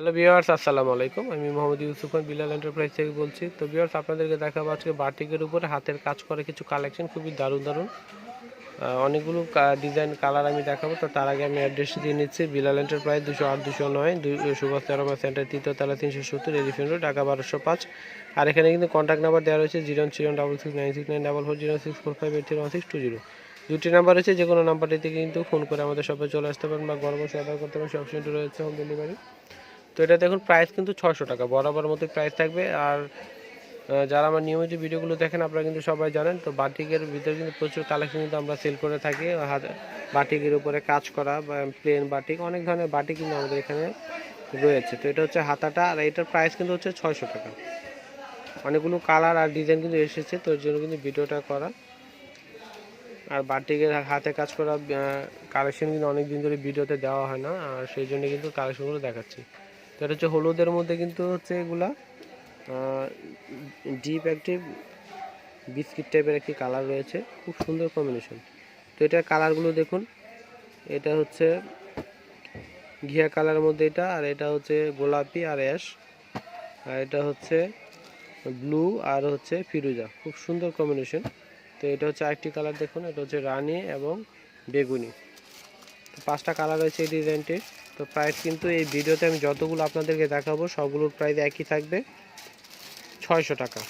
Hello viewers আসসালামু আলাইকুম। আমি মোহাম্মদ ইউসুফ খান বিলাল এন্টারপ্রাইজ থেকে বলছি। তো ভিউয়ার্স আপনাদেরকে দেখাবো আজকে বাটিকের উপরে হাতের কাজ করে কিছু কালেকশন খুবই দারুণ দারুণ। অনেকগুলো ডিজাইন কালার আমি দেখাবো। তো তার আগে আমি অ্যাড্রেস দিয়ে নিচ্ছি। বিলাল এন্টারপ্রাইজ দুশো আট, দুশো নয়, দুই সুভাষ তেরোমা সেন্টার তৃতীয় তালা তিনশো সত্তর এলিফেন্ট রোড ঢাকা বারোশো পাঁচ। আর এখানে কিন্তু কন্ট্যাক্ট নাম্বার দেওয়া রয়েছে zero zero double six nine six nine double four zero six four five eight three one six two zero. দুটি নাম্বার রয়েছে, যে কোনো নাম্বারটিতে কিন্তু ফোন করে আমাদের শপে চলে আসতে পারেন বা গরম বসে অর্ডার করতে পারেন। সব রয়েছে হোম ডেলিভারি তো এটা দেখুন প্রাইস কিন্তু ছশো টাকা, বরাবর মতো প্রাইস থাকবে। আর যারা আমার নিয়মিত ভিডিওগুলো দেখেন, আপনারা কিন্তু সবাই জানেন, তো বাটিকের ভিতরে কিন্তু প্রচুর কালেকশন কিন্তু আমরা সেল করে থাকি। বাটিকের উপরে কাজ করা প্লেন বাটিক, অনেক ধরনের বাটিক কিন্তু আমাদের এখানে রয়েছে। তো এটা হচ্ছে হাতাটা, আর এটার প্রাইস কিন্তু হচ্ছে ছয়শো টাকা। অনেকগুলো কালার আর ডিজাইন কিন্তু এসেছে, তো জন্য কিন্তু ভিডিওটা করা। আর বাটিকের হাতে কাজ করা কালেকশন কিন্তু অনেক দিন ধরে ভিডিওতে দেওয়া হয় না, আর সেই জন্য কিন্তু কালেকশনগুলো দেখাচ্ছি। তো এটা হচ্ছে হলুদের মধ্যে কিন্তু হচ্ছে এগুলা ডিপ একটি বিস্কিট টাইপের একটি কালার রয়েছে, খুব সুন্দর কম্বিনেশন তো এটার কালারগুলো দেখুন, এটা হচ্ছে ঘিয়া কালারের মধ্যে এটা, আর এটা হচ্ছে গোলাপি আর অ্যাশ আর এটা হচ্ছে ব্লু আর হচ্ছে ফিরুজা, খুব সুন্দর কম্বিনেশন তো এটা হচ্ছে আরেকটি কালার দেখুন, এটা হচ্ছে রানি এবং বেগুনি। তো পাঁচটা কালার রয়েছে এই ডিজাইনটির তো প্রাইস কিন্তু এই ভিডিওতে আমি যতগুলো আপনাদেরকে দেখাবো, সবগুলোর প্রাইস একই থাকবে। ছয়শো টাকা।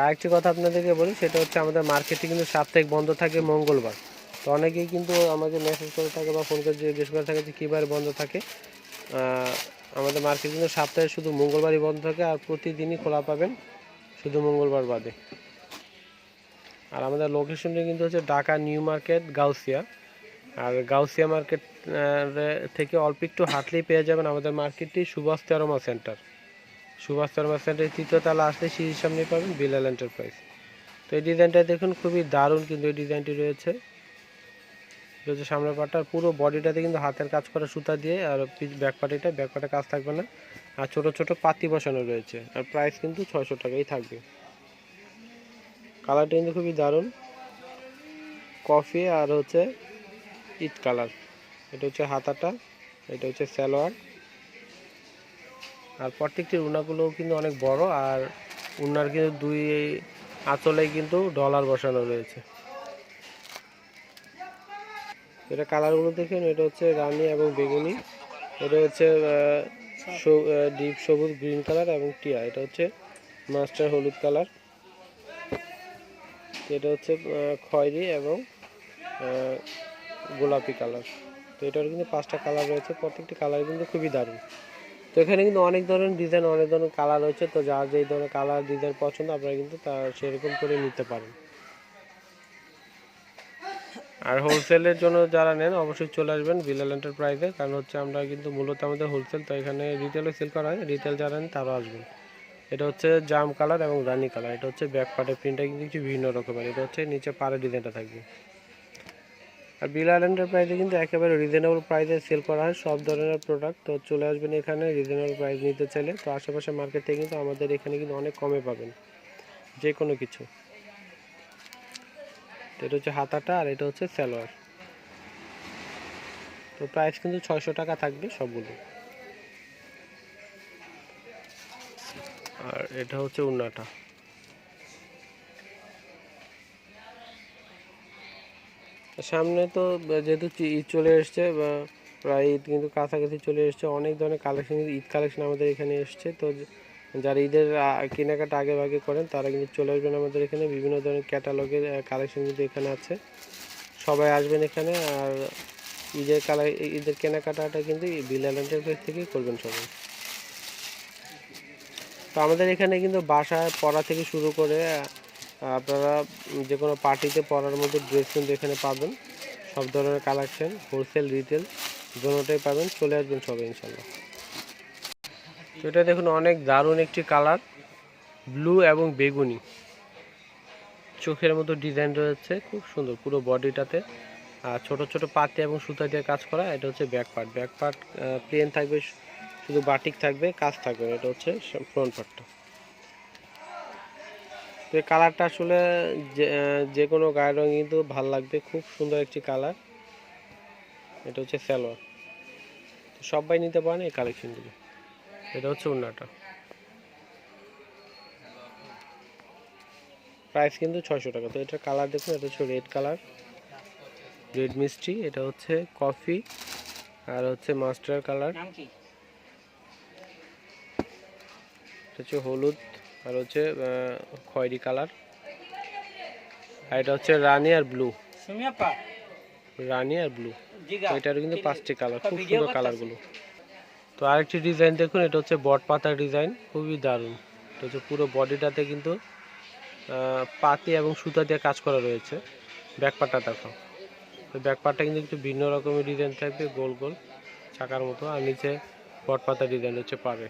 আর একটি কথা আপনাদেরকে বলি, সেটা হচ্ছে আমাদের মার্কেটে কিন্তু সাপ্তাহিক বন্ধ থাকে মঙ্গলবার। তো অনেকেই কিন্তু আমাকে মেসেজ করে থাকে বা ফোন করে জিজ্ঞেস করে থাকে যে কীবার বন্ধ থাকে? আমাদের মার্কেট কিন্তু সপ্তাহে শুধু মঙ্গলবারই বন্ধ থাকে আর প্রতিদিনই খোলা পাবেন শুধু মঙ্গলবার বাদে। আর আমাদের লোকেশনটা কিন্তু হচ্ছে ঢাকা, নিউ মার্কেট, গাউসিয়া। আর গাউসিয়া মার্কেট থেকে অল্প একটু হাঁটলেই পেয়ে যাবেন আমাদের মার্কেটটি সুভাষ তেরোমা সেন্টার। সুভাষ তেরোমা সেন্টারের তৃতীয় তালা আসলে সিঁড়ির সামনে পাবেন বিলাল এন্টারপ্রাইজ। তো এই ডিজাইনটা দেখুন, খুবই দারুণ কিন্তু এই ডিজাইনটি রয়েছে। হচ্ছে সামনের পাটটা আর পুরো বডিটাতে কিন্তু হাতের কাজ করা সুতা দিয়ে আর ব্যাক পাটিটা ব্যাক পাটে কাজ থাকবে না। আর ছোট ছোট পাতি বসানো রয়েছে। আর প্রাইস কিন্তু ছয়শো টাকাই থাকবে। কালারটা কিন্তু খুবই দারুণ। কফি আর হচ্ছে ইট কালার। এটা হচ্ছে হাতাটা, এটা হচ্ছে সালোয়ার। আর প্রত্যেকটি উনাগুলো কিন্তু অনেক বড়, আর উনার কিন্তু দুই আঁচলে কিন্তু ডলার বসানো রয়েছে। এটা কালারগুলো দেখেন, এটা হচ্ছে রানী এবং বেগুনি, এটা হচ্ছে ডিপ সবুজ গ্রিন কালার এবং টিয়া, এটা হচ্ছে মাস্টার হলুদ কালার। এটা হচ্ছে খয়েরি এবং গোলাপি কালার। তো এটার কিন্তু পাঁচটা কালার রয়েছে, প্রত্যেকটি কালার কিন্তু খুবই দারুণ। তো এখানে কিন্তু অনেক ধরনের ডিজাইন অনেক ধরনের কালার রয়েছে, তো যার যেই ধরনের কালার ডিজাইন পছন্দ, আপনারা কিন্তু তা সেরকম করে নিতে পারেন। আর হোলসেলের জন্য যারা নেন, অবশ্যই চলে আসবেন বিলাল এন্টারপ্রাইজে কারণ হচ্ছে আমরা কিন্তু মূলত আমাদের হোলসেল তো এখানে রিটেলে সেল করা হয় রিটেল যারা নেন তারাও আসবেন। এটা হচ্ছে জাম কালার এবং রানি কালার, এটা হচ্ছে ব্যাক পার্টের প্রিন্টটা কিন্তু কিছু বিভিন্ন রকমের, এটা হচ্ছে নিচে পাড়ের ডিজাইনটা থাকবে। আর বিলাল এন্টারপ্রাইজে কিন্তু একেবারে রিজনেবল প্রাইসে সেল করা হয়, সব ধরনের প্রোডাক্ট তো চলে আসবেন এখানে রিজনেবল প্রাইস নিতে চাইলে। তো আশেপাশে মার্কেট থেকে কিন্তু আমাদের এখানে কিন্তু অনেক কমে পাবেন যে কোনো কিছু। তো এটা হচ্ছে হাতাটা আর এটা হচ্ছে সালোয়ার। তো প্রাইস কিন্তু ছয়শো টাকা থাকবে সবগুলো। আর এটা হচ্ছে উন্নাটা। সামনে তো যেহেতু ঈদ চলে এসছে, বা প্রায় ঈদ কিন্তু কাছাকাছি চলে এসছে, অনেক ধরনের কালেকশন ঈদ কালেকশন আমাদের এখানে এসছে। তো যারা ঈদের কেনাকাটা আগে ভাগে করেন, তারা কিন্তু চলে আসবেন আমাদের এখানে, বিভিন্ন ধরনের ক্যাটালগের কালেকশন কিন্তু এখানে আছে। সবাই আসবেন এখানে, আর ঈদের কালা, ঈদের কেনাকাটাটা কিন্তু বিলাল এন্টারপ্রাইজ থেকেই করবেন সবাই। তো আমাদের এখানে কিন্তু বাসায় পড়া থেকে শুরু করে আপনারা যে কোনো পার্টিতে পরার মধ্যে ড্রেস কিন্তু এখানে পাবেন। সব ধরনের কালেকশন হোলসেল রিটেল দুটোটাই পাবেন। চলে আসবেন সবাই ইনশাল্লাহ তো এটা দেখুন, অনেক দারুণ একটি কালার, ব্লু এবং বেগুনি। চোখের মতো ডিজাইন রয়েছে, খুব সুন্দর পুরো বডিটাতে। আর ছোট ছোট পাতি এবং সুতা দিয়ে কাজ করা, এটা হচ্ছে back part. Back part plain থাকবে, শুধু বাটিক থাকবে, কাজ থাকবে এটা হচ্ছে ফ্রন্ট পার্টটা তো এই কালারটা আসলে যে যে কোনো গায়ের রঙ কিন্তু ভালো লাগবে। খুব সুন্দর একটি কালার এটা হচ্ছে স্যালোয়ার তো সবাই নিতে পারেন এই কালেকশনগুলো এটা হচ্ছে ওড়নাটা। প্রাইস কিন্তু ছয়শো টাকা। তো এটার কালার দেখুন এটা হচ্ছে রেড কালার রেড মিষ্টি এটা হচ্ছে কফি আর হচ্ছে মাস্টার কালার এটা হচ্ছে হলুদ। আর হচ্ছে খয়েরি কালার। আর এটা হচ্ছে রানি আর ব্লু। রানি আর ব্লু। এটারও কিন্তু পাঁচটি কালার খুব সুন্দর। কালারগুলো। তো আরেকটি ডিজাইন দেখুন এটা হচ্ছে বট পাতার ডিজাইন খুবই দারুণ। এটা হচ্ছে পুরো বডিটাতে কিন্তু পাতি এবং সুতা দিয়ে কাজ করা রয়েছে। ব্যাকপাটটা দেখো। তো ব্যাকপাটটা কিন্তু একটু ভিন্ন রকমের ডিজাইন থাকবে গোল গোল চাকার মতো আর নিচে বট পাতা ডিজাইন হচ্ছে পারে।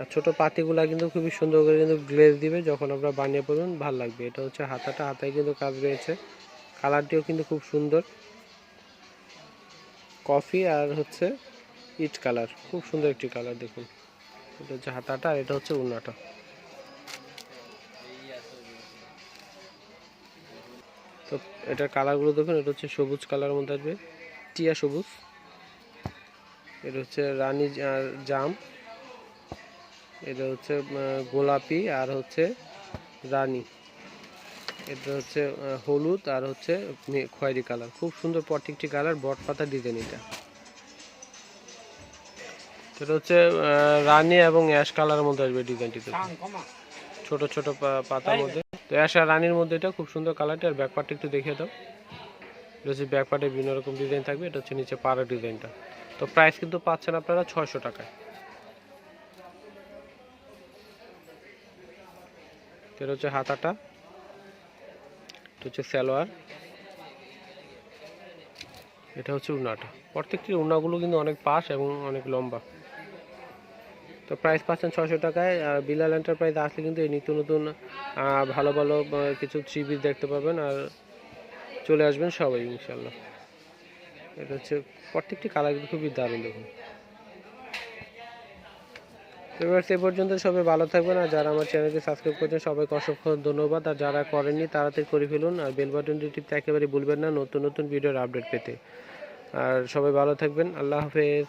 আর ছোট পাতিগুলা কিন্তু খুবই সুন্দর করে কিন্তু গ্লেজ দিবে যখন আপনারা বানিয়ে পড়বেন ভালো লাগবে। এটা হচ্ছে হাতাটা হাতায় কিন্তু কাজ রয়েছে। কালারটিও কিন্তু খুব সুন্দর। কফি আর হচ্ছে ইট কালার খুব সুন্দর একটি কালার দেখুন। এটা হচ্ছে হাতাটা আর এটা হচ্ছে উন্নাটা তো এটার কালারগুলো দেখুন, এটা হচ্ছে সবুজ কালারের মধ্যে আসবে। টিয়া সবুজ। এটা হচ্ছে রানী জাম। এটা হচ্ছে গোলাপি আর হচ্ছে রানী। এটা হচ্ছে হলুদ আর হচ্ছে খয়েরি কালার। খুব সুন্দর প্রত্যেকটি কালার, বট পাতা ডিজাইন এটা। এটা হচ্ছে রানী এবং অ্যাশ কালারের মধ্যে আসবে ডিজাইনটি সাং কমা ছোট ছোট পাতার মধ্যে। তো অ্যাশ আর রানীর মধ্যে এটা খুব সুন্দর কালারটা। আর ব্যাকপার্টটা একটু দেখিয়ে দাও। এটা হচ্ছে ব্যাকপার্টে বিভিন্ন রকম ডিজাইন থাকবে। এটা হচ্ছে নিচে পাড়া ডিজাইনটা। তো প্রাইস কিন্তু পাচ্ছেন আপনারা ছয়শো টাকায়। এটা হচ্ছে হাতাটা, এটা হচ্ছে সালোয়ার, এটা হচ্ছে উনাটা। প্রত্যেকটি উনাগুলো কিন্তু অনেক পাশ এবং অনেক লম্বা। তো প্রাইস পাচ্ছেন ছশো টাকায়, আর বিলাল এন্টারপ্রাইজ আসলে কিন্তু এই নিত্য নতুন ভালো ভালো কিছু থ্রি দেখতে পাবেন, আর চলে আসবেন সবাই ইনশাল্লাহ এটা হচ্ছে, প্রত্যেকটি কালার কিন্তু খুবই দারুণ দেখুন। এবার সে পর্যন্ত সবাই ভালো থাকবেন আর যারা আমার চ্যানেলকে সাবস্ক্রাইব করছেন, সবাইকে অসংখ্য ধন্যবাদ। আর যারা করেননি, তাড়াতাড়ি করে ফেলুন আর বেল টিপতে একেবারে ভুলবেন না, নতুন নতুন ভিডিওর আপডেট পেতে। আর সবাই ভালো থাকবেন, আল্লাহ হাফেজ।